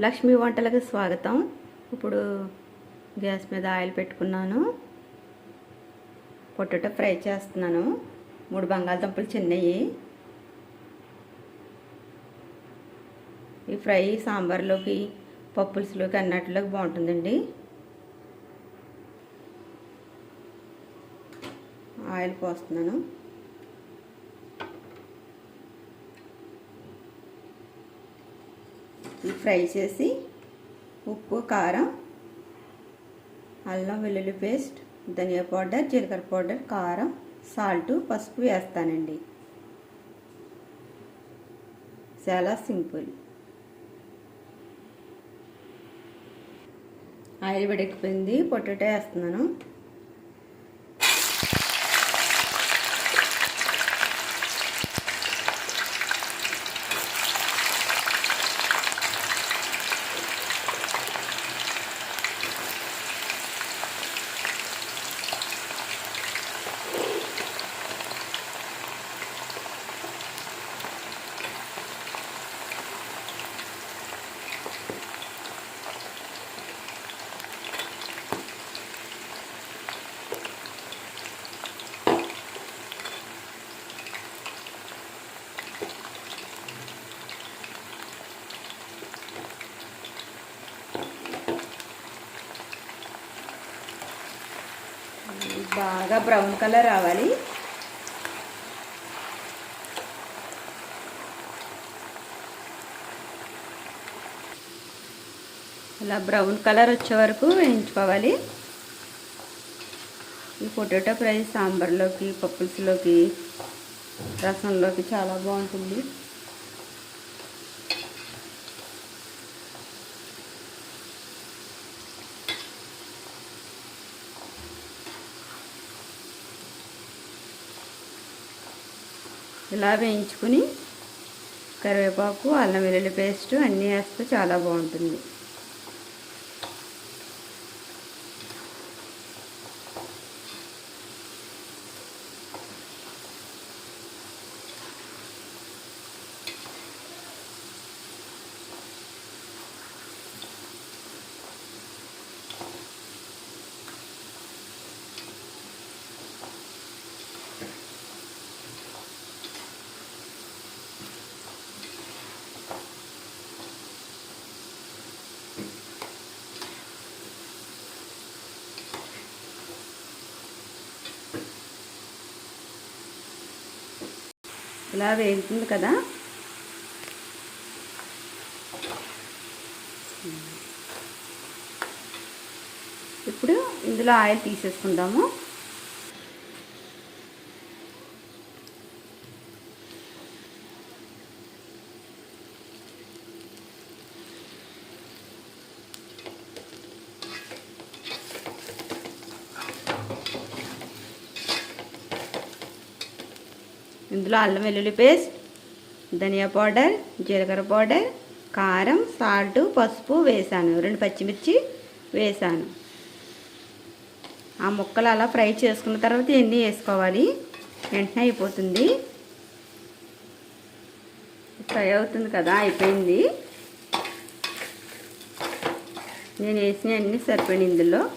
లక్ష్మీ వంటలకు స్వాగతం. ఇప్పుడు గ్యాస్ మీద ఆయిల్ పెట్టుకున్నాను. పొటాటో ఫ్రై చేస్తున్నాను. మూడు బంగాళదుంపలు చిన్నవి ఈ ఫ్రై సాంబార్లోకి పప్పుల్స్లోకి అన్నట్లోకి బాగుంటుందండి. ఆయిల్ పోస్తున్నాను. ఫ్రై చేసి ఉప్పు కారం అల్లం వెల్లుల్లి పేస్ట్ ధనియా పౌడర్ జీలకర్ర పౌడర్ కారం సాల్ట్ పసుపు వేస్తానండి. చాలా సింపుల్. ఆయిల్ వేడెక్కిపోయింది పొటాటో వేస్తున్నాను. బాగా బ్రౌన్ కలర్ రావాలి. ఇలా బ్రౌన్ కలర్ వచ్చే వరకు వేయించుకోవాలి. ఈ పొటాటో ఫ్రై సాంబార్లోకి పప్పుల్స్లోకి రసంలోకి చాలా బాగుంటుంది. ఇలా వేయించుకుని కరివేపాకు అల్లం వెల్లుల్లి పేస్ట్ అన్నీ వేస్తే చాలా బాగుంటుంది. ఇలా వేగుతుంది కదా. ఇప్పుడు ఇందులో ఆయిల్ తీసేసుకుందాము. ఇందులో అల్లం వెల్లుల్లి పేస్ట్ ధనియా పౌడర్ జీలకర్ర పౌడర్ కారం సాల్ట్ పసుపు వేసాను. రెండు పచ్చిమిర్చి వేసాను. ఆ ముక్కలు అలా ఫ్రై చేసుకున్న తర్వాత ఎన్ని వేసుకోవాలి. వెంటనే అయిపోతుంది. ఫ్రై అవుతుంది కదా అయిపోయింది. నేను వేసిన అన్నీ సరిపోయినాయి ఇందులో.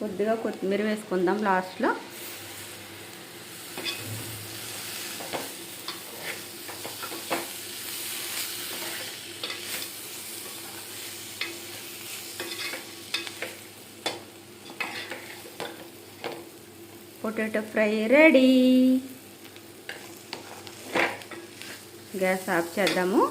కొద్దిగా కొత్తిమీర వేసుకుందాం లాస్ట్లో. Potato fry ready. Gas off చేద్దాము.